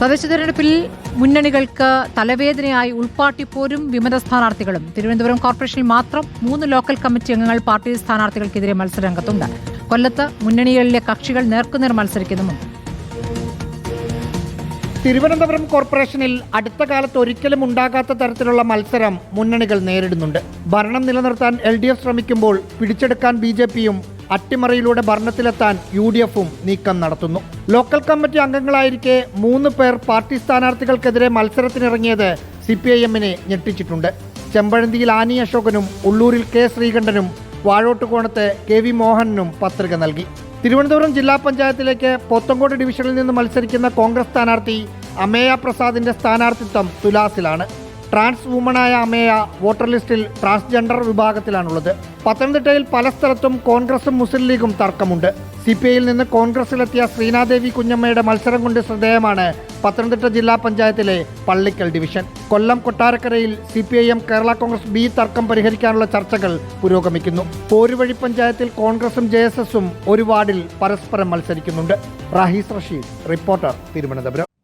തദ്ദേശ തെരഞ്ഞെടുപ്പിൽ മുന്നണികൾക്ക് തലവേദനയായി ഉൾപ്പാട്ടിപ്പോരും വിമത സ്ഥാനാർത്ഥികളും. തിരുവനന്തപുരം കോർപ്പറേഷനിൽ മാത്രം മൂന്ന് ലോക്കൽ കമ്മിറ്റി അംഗങ്ങൾ പാർട്ടി സ്ഥാനാർത്ഥികൾക്കെതിരെ മത്സരരംഗത്തുണ്ട്. കൊല്ലത്ത് മുന്നണികളിലെ കക്ഷികൾ നേർക്കുനേർ മത്സരിക്കുന്നുമുണ്ട്. തിരുവനന്തപുരം കോർപ്പറേഷനിൽ അടുത്ത കാലത്ത് ഒരിക്കലും ഉണ്ടാകാത്ത തരത്തിലുള്ള മത്സരം മുന്നണികൾ നേരിടുന്നുണ്ട്. ഭരണം നിലനിർത്താൻ എൽ ഡി എഫ് ശ്രമിക്കുമ്പോൾ പിടിച്ചെടുക്കാൻ ബി ജെ പിയും അട്ടിമറിയിലൂടെ ഭരണത്തിലെത്താൻ യു ഡി എഫും നീക്കം നടത്തുന്നു. ലോക്കൽ കമ്മിറ്റി അംഗങ്ങളായിരിക്കെ മൂന്ന് പേർ പാർട്ടി സ്ഥാനാർത്ഥികൾക്കെതിരെ മത്സരത്തിനിറങ്ങിയത് സി പി ഐ എമ്മിനെ ഞെട്ടിച്ചിട്ടുണ്ട്. ചെമ്പഴന്തിയിൽ ആനി അശോകനും ഉള്ളൂരിൽ കെ ശ്രീകണ്ഠനും വാഴോട്ടുകോണത്ത് കെ വി മോഹനനും പത്രിക നൽകി. തിരുവനന്തപുരം ജില്ലാ പഞ്ചായത്തിലേക്ക് പോത്തങ്കോട് ഡിവിഷനിൽ നിന്ന് മത്സരിക്കുന്ന കോൺഗ്രസ് സ്ഥാനാർത്ഥി അമേയ പ്രസാദിന്റെ സ്ഥാനാർത്ഥിത്വം തുലാസിലാണ്. ട്രാൻസ് വുമണായ അമേയ വോട്ടർ ലിസ്റ്റിൽ ട്രാൻസ്ജെൻഡർ വിഭാഗത്തിലാണുള്ളത്. പത്തനംതിട്ടയിൽ പല സ്ഥലത്തും കോൺഗ്രസും മുസ്ലിം ലീഗും തർക്കമുണ്ട്. സി പി ഐയിൽ നിന്ന് കോൺഗ്രസിലെത്തിയ ശ്രീനാദേവി കുഞ്ഞമ്മയുടെ മത്സരം കൊണ്ട് ശ്രദ്ധേയമാണ് പത്തനംതിട്ട ജില്ലാ പഞ്ചായത്തിലെ പള്ളിക്കൽ ഡിവിഷൻ. കൊല്ലം കൊട്ടാരക്കരയിൽ C P I M Kerala Congress B തർക്കം പരിഹരിക്കാനുള്ള ചർച്ചകൾ പുരോഗമിക്കുന്നു. പോരുവഴി പഞ്ചായത്തിൽ കോൺഗ്രസും ജെ എസ് എസും ഒരു വാർഡിൽ പരസ്പരം മത്സരിക്കുന്നുണ്ട്. റാഹീസ് റഷീദ് റിപ്പോർട്ടർ തിരുവനന്തപുരം.